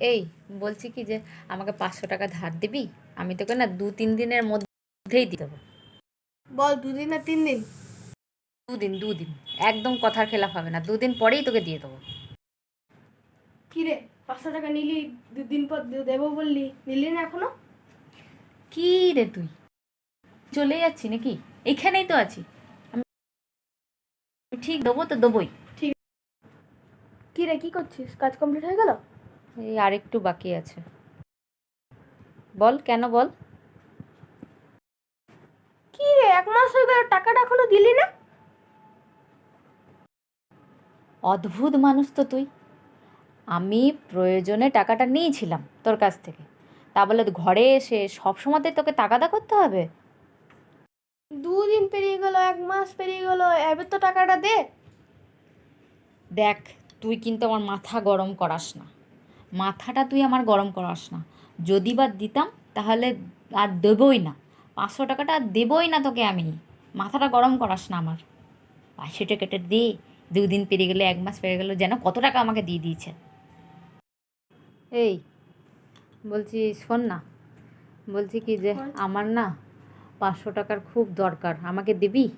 এই বলছি কি যে আমাকে পাঁচশো টাকা ধার দিবি? আমি তোকে না দু তিন দিনের মধ্যেই দিয়ে দেবো। বল দুদিন না তিন দিন? দুদিন দুদিন একদম কথার খেলাফ হবে না। দুদিন পরেই তোকে দিয়ে দেবো। কি রে পাঁচশো টাকা নিলি দুদিন পর দেবো বললি নিলি না এখনও? কি রে তুই? চলে যাচ্ছি নাকি? এখানেই তো আছি। ঠিক দেবো তো দেবোই। ঠিক কি রে কি করছিস? কাজ কমপ্লিট হয়ে গেল? এই আরেকটু বাকি আছে। বল কেন বল? কি রে এক মাস হয়ে গেল টাকাটা এখনও দিলি না? অদ্ভুত মানুষ তো তুই। আমি প্রয়োজনে টাকাটা নিয়েছিলাম তোর কাছ থেকে। তা বলে ঘরে এসে সব সময়তে তোকে তাগাদা করতে হবে? দুদিন পেরিয়ে গেল এক মাস পেরিয়ে গেল এবার তো টাকাটা দে। দেখ তুই কিন্তু আমার মাথা গরম করাস না। মাথাটা তুই আমার গরম করাস না। যদি বা দিতাম তাহলে আর দেবই না। পাঁচশো টাকাটা আর দেবই না তোকে আমি। মাথাটা গরম করাস না আমার। পাঁচশোটা কেটে দে। দুদিন পেরিয়ে গেলে এক মাস পেরিয়ে গেলো যেন কত টাকা আমাকে দিয়ে দিয়েছে। এই বলছি শোন না। বলছি কি যে আমার না পাঁচশো টাকার খুব দরকার। আমাকে দিবি?